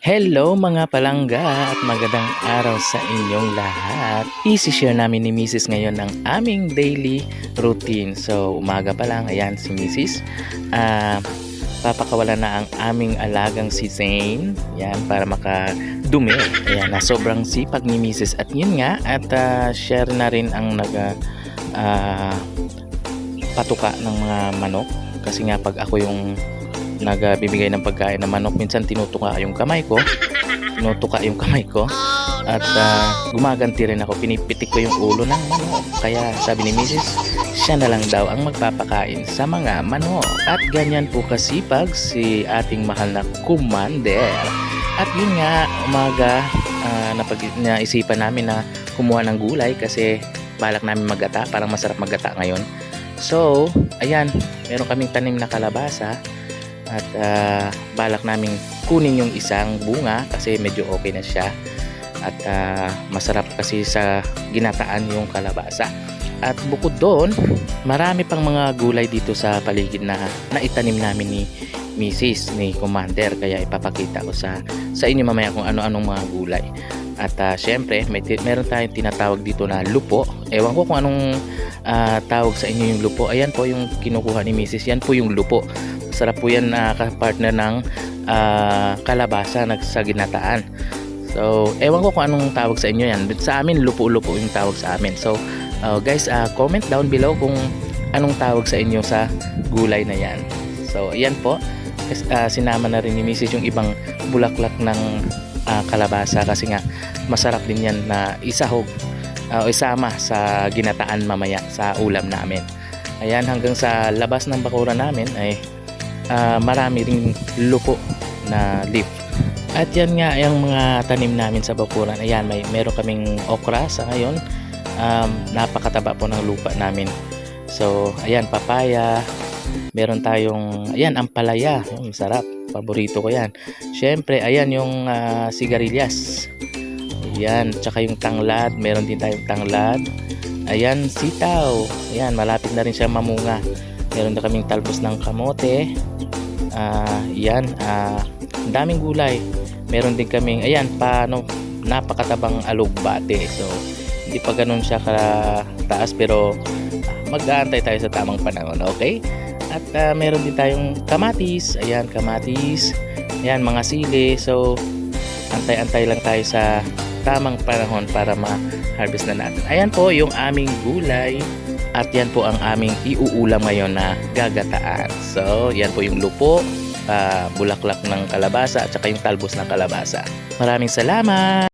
Hello mga palangga at magandang araw sa inyong lahat. Isi-share namin ni Mrs. ngayon ang aming daily routine. So umaga pa lang, ayan si Mrs. Ah, papakawala na ang aming alagang si Zane. Yan, para makadumi. Ayan, na sobrang sipag ni Mrs. At yun nga, at ah, share na rin ang nag ah, patuka ng mga manok. Kasi nga pag ako yung nagbibigay ng pagkain ng manok, minsan tinutuka yung kamay ko. Tinutuka yung kamay ko. At ah, gumaganti rin ako, pinipitik ko yung ulo ng manok. Kaya sabi ni Mrs., siya na lang daw ang magpapakain sa mga manok. At ganyan po kasipag si ating mahal na commander. At yun nga, umaga, uh, napag, naisipan namin na kumuha ng gulay kasi balak namin magata, parang masarap magata ngayon. So, ayan, meron kaming tanim na kalabasa at ah, balak namin kunin yung isang bunga kasi medyo okay na siya. At ah, masarap kasi sa ginataan yung kalabasa. At bukod doon marami pang mga gulay dito sa paligid na naitanim namin ni Mrs. ni Commander. Kaya ipapakita ko sa sa inyo mamaya kung ano-anong mga gulay. At ah, syempre may meron tayong tinatawag dito na lupo. Ewan ko kung anong ah, tawag sa inyo yung lupo ayan po yung kinukuha ni Mrs. yan po yung lupo Sarap po yan na partner ng ah, kalabasa sa ginataan. So, ewan ko kung anong tawag sa inyo yan. But sa amin, lupo-lupo yung tawag sa amin. So, ah, guys, ah, comment down below kung anong tawag sa inyo sa gulay na yan. So, ayan po. Ah, sinama na rin ni Mrs. yung ibang bulaklak ng ah, kalabasa kasi nga masarap din yan na isahog o isama sa ginataan mamaya sa ulam namin. Ayan, hanggang sa labas ng bakuran namin ay ah, marami ring lupo na leaf. At yan nga yung mga tanim namin sa bakuran. Ayan, may meron kaming okra sa ngayon. Um, napakataba po ng lupa namin. So, ayan, papaya. Meron tayong, ayan, ampalaya. Yung masarap. Paborito ko yan. Siyempre, ayan yung ah, sigarilyas. Ayan, tsaka yung tanglad. Meron din tayong tanglad. Ayan, sitaw. Ayan, malapit na rin siya mamunga. Meron na kaming talbos ng kamote. Ah, yan, ah, ang daming gulay. Meron din kaming, ayan, paano, napakatabang alugbate. So, hindi pa ganun siya kataas pero mag-aantay tayo sa tamang panahon, okay? At ah, meron din tayong kamatis. Ayan, kamatis. Ayan, mga sili. So, antay-antay lang tayo sa tamang panahon para ma-harvest na natin. Ayan po yung aming gulay. At yan po ang aming iuulam ngayon na gagataan. So, yan po yung lupo, ah, bulaklak ng kalabasa at saka yung talbos ng kalabasa. Maraming salamat!